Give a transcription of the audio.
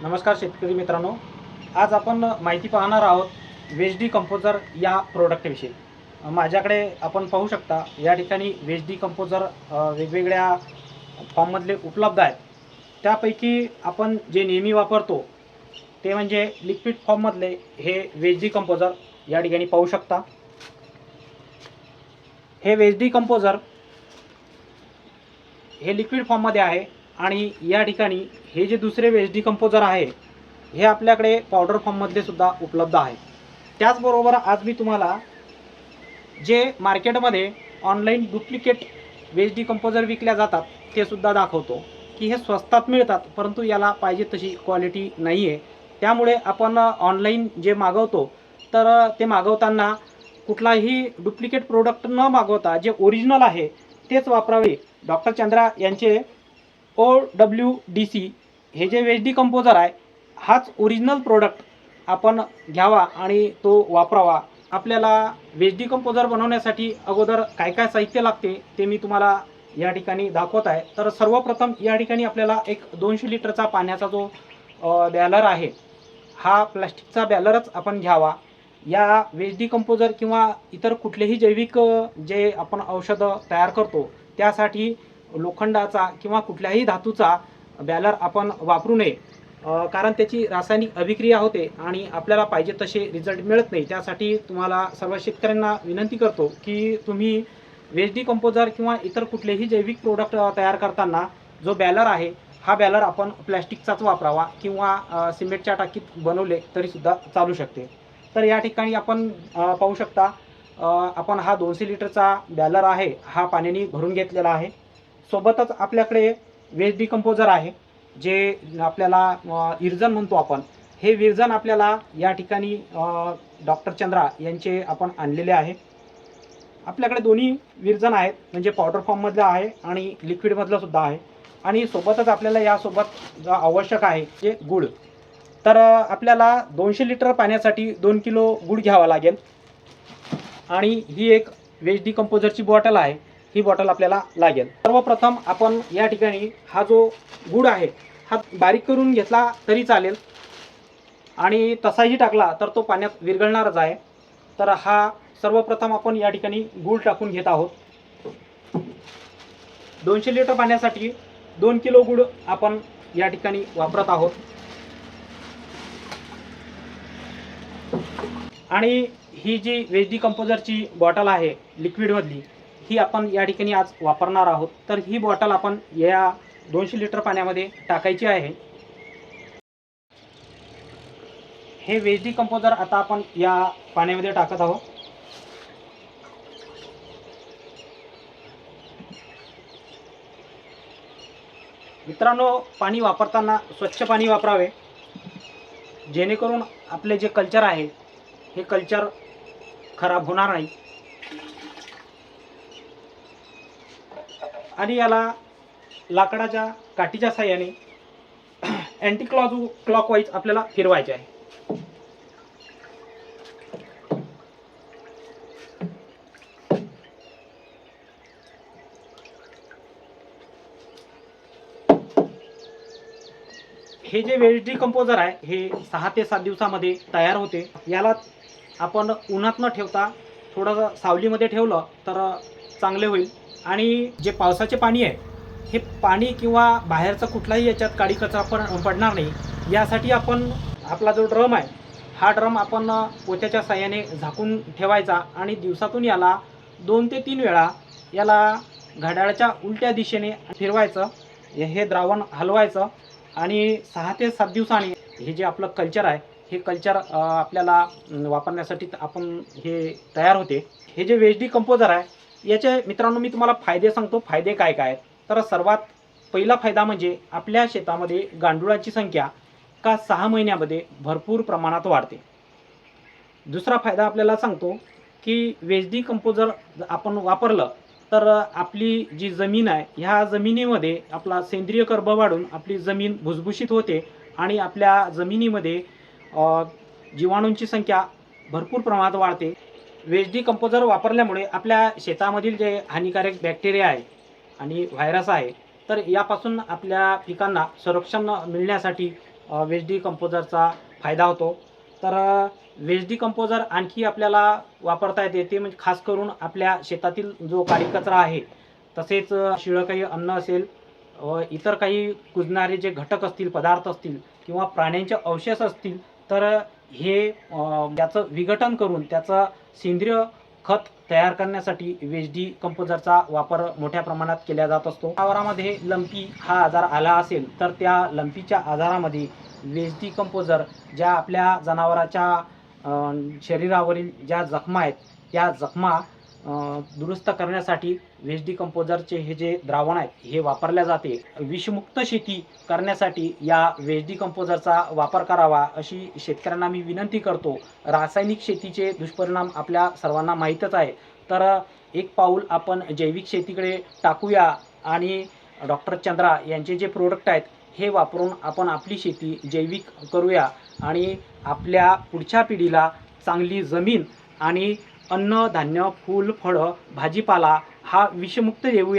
नमस्कार शेतकरी मित्रांनो. आज आपण माहिती पाहणार आहोत वेज डी कंपोजर या प्रोडक्टविषयी माझ्याकडे आपण पाहू शकता या ठिकाणी वेज डी कंपोजर वेगवेगळ्या फॉर्ममधले उपलब्ध आहेत. त्यापैकी आपण जे नेहमी वापरतो ते म्हणजे लिक्विड फॉर्ममधले हे वेज डी कंपोजर या ठिकाणी पाहू शकता. हे वेज डी कंपोजर हे लिक्विड फॉर्ममध्ये आहे. आणि या ठिकाणी हे जे दुसरे वेज डी आहे हे आपल्याकडे पावडर फॉर्ममधले सुद्धा उपलब्ध आहे. त्याचबरोबर आज मी तुम्हाला जे मार्केटमध्ये ऑनलाईन डुप्लिकेट वेज डी विकल्या जातात ते सुद्धा दाखवतो. की हे स्वस्तात मिळतात परंतु याला पाहिजे तशी क्वालिटी नाही आहे त्यामुळे आपण ऑनलाईन जे मागवतो तर ते मागवताना कुठलाही डुप्लिकेट प्रोडक्ट न मागवता जे ओरिजिनल आहे तेच वापरावे. डॉक्टर चंद्रा यांचे ओ डब्ल्यू डी सी हे जे वेज डी कंपोजर आहे हाच ओरिजिनल प्रोडक्ट आपण घ्यावा आणि तो वापरावा. आपल्याला वेज डी कंपोजर बनवण्यासाठी अगोदर काय काय साहित्य लागते ते मी तुम्हाला या ठिकाणी दाखवत आहे. तर सर्वप्रथम या ठिकाणी आपल्याला एक दोनशे लिटरचा पाण्याचा जो बॅलर आहे हा प्लास्टिकचा बॅलरच आपण घ्यावा. या वेज डी कंपोजर किंवा इतर कुठलेही जैविक जे आपण औषधं तयार करतो त्यासाठी लोखंडाचा किंवा कुठल्याही धातूचा बॅलर आपण वापरू नये. कारण त्याची रासायनिक अभिक्रिया होते आणि आपल्याला पाहिजे तसे रिझल्ट मिळत नाही. त्यासाठी तुम्हाला सर्व शेतकऱ्यांना विनंती करतो की तुम्ही वेज डी कंपोजर किंवा इतर कुठलेही जैविक प्रोडक्ट तयार करताना जो बॅलर आहे हा बॅलर आपण प्लॅस्टिकचाच वापरावा किंवा सिमेंटच्या टाकीत बनवले तरीसुद्धा चालू शकते. तर या ठिकाणी आपण पाहू शकता आपण हा दोनशे लिटरचा बॅलर आहे हा पाण्याने भरून घेतलेला आहे. सोबतच आपल्याकडे वेज डिकम्पोजर आहे जे आपल्याला इर्जन म्हणतो आपण. हे विरजन आपल्याला या ठिकाणी डॉक्टर चंद्रा यांचे आपण आणलेले आहे. आपल्याकडे दोन्ही विरजन आहेत म्हणजे पावडर फॉर्ममधलं आहे आणि लिक्विडमधलं सुद्धा आहे. आणि सोबतच आपल्याला यासोबत आवश्यक आहे जे गुळ. तर आपल्याला दोनशे लिटर पाण्यासाठी दोन किलो गुळ घ्यावा लागेल. आणि ही एक वेज डिकम्पोजरची बॉटल आहे. ही बॉटल आपल्याला लागेल. सर्वप्रथम आपण या ठिकाणी हा जो गुड आहे हा बारीक करून घेतला तरी चालेल. आणि तसाही टाकला तर तो पाण्यात विरघळणारच आहे. तर हा सर्वप्रथम आपण या ठिकाणी गूळ टाकून घेत आहोत. दोनशे लिटर पाण्यासाठी दोन किलो गुळ आपण या ठिकाणी वापरत आहोत. आणि ही जी वेज डिकम्पोजरची बॉटल आहे लिक्विडमधली ही आपण या ठिकाणी आज वापरणार आहोत. तर ही बॉटल आपण या दोनशे लिटर पाण्यामध्ये टाकायची आहे. हे वेज कंपोजर आता आपण या पाण्यामध्ये टाकत आहोत. मित्रांनो पाणी वापरताना स्वच्छ पाणी वापरावे. जेणेकरून आपले जे कल्चर आहे हे कल्चर खराब होणार नाही. आणि याला लाकडाच्या काठीच्या साह्याने अँटी क्लॉज क्लॉकवाईज आपल्याला फिरवायचे आहे. हे जे वेज डिकम्पोजर आहे हे सहा ते सात दिवसामध्ये तयार होते. याला आपण उन्हात न ठेवता थोडंसं सावलीमध्ये ठेवलं तर चांगले होईल. आणि जे पावसाचे पाणी आहे हे पाणी किंवा बाहेरचा कुठलाही याच्यात काडी कचरा पण पडणार नाही. यासाठी आपण आपला जो ड्रम आहे हा ड्रम आपण पोत्याच्या साह्याने झाकून ठेवायचा आणि दिवसातून याला दोन ते तीन वेळा याला घड्याळाच्या उलट्या दिशेने फिरवायचं. हे हे द्रावण हलवायचं आणि सहा ते सात दिवसांनी हे जे आपलं कल्चर आहे हे कल्चर आपल्याला वापरण्यासाठी आपण हे तयार होते. हे जे वेज डी कंपोजर आहे याचे मित्रांनो मी तुम्हाला फायदे सांगतो. फायदे काय काय? आहेत तर सर्वात पहिला फायदा म्हणजे आपल्या शेतामध्ये गांडुळाची संख्या का सहा महिन्यामध्ये भरपूर प्रमाणात वाढते. दुसरा फायदा आपल्याला सांगतो की वेज डी कंपोजर आपण वापरलं तर आपली जी जमीन आहे ह्या जमिनीमध्ये आपला सेंद्रिय कर्ब वाढून आपली जमीन भुसभुशीत होते आणि आपल्या जमिनीमध्ये जीवाणूंची संख्या भरपूर प्रमाणात वाढते. वेजडी कंपोजर वापरल्यामुळे आपल्या शेतामधील जे हानिकारक बॅक्टेरिया आहे आणि व्हायरस आहे तर यापासून आपल्या पिकांना संरक्षण मिळण्यासाठी वेजडी कंपोजरचा फायदा होतो. तर वेजडी कंपोजर आणखी आपल्याला वापरता येते ते म्हणजे खास करून आपल्या शेतातील जो काळी कचरा आहे तसेच शिळं काही अन्न असेल व इतर काही कुजणारे जे घटक असतील पदार्थ असतील किंवा प्राण्यांचे अवशेष असतील तर हे त्याचं विघटन करून त्याचं सेंद्रिय खत तयार करण्यासाठी वेजडी कंपोजरचा वापर मोठ्या प्रमाणात केला जात असतो. आवारामध्ये लंपी हा आजार आला असेल तर त्या लंपीच्या आजारामध्ये वेजडी कंपोजर ज्या आपल्या जनावराच्या शरीरावरील ज्या जखमा आहेत त्या जखमा दुरुस्त करण्यासाठी वेजडी डिकम्पोजरचे हे जे द्रावण आहेत हे वापरल्या जाते. विषमुक्त शेती करण्यासाठी या वेजडी डिकम्पोजरचा वापर करावा अशी शेतकऱ्यांना मी विनंती करतो. रासायनिक शेतीचे दुष्परिणाम आपल्या सर्वांना माहीतच आहे. तर एक पाऊल आपण जैविक शेतीकडे टाकूया आणि डॉक्टर चंद्रा यांचे जे प्रोडक्ट आहेत हे वापरून आपण आपली शेती जैविक करूया आणि आपल्या पुढच्या पिढीला चांगली जमीन आणि अन्न धान्य फूल फळं भाजीपाला हा विषमुक्त येऊ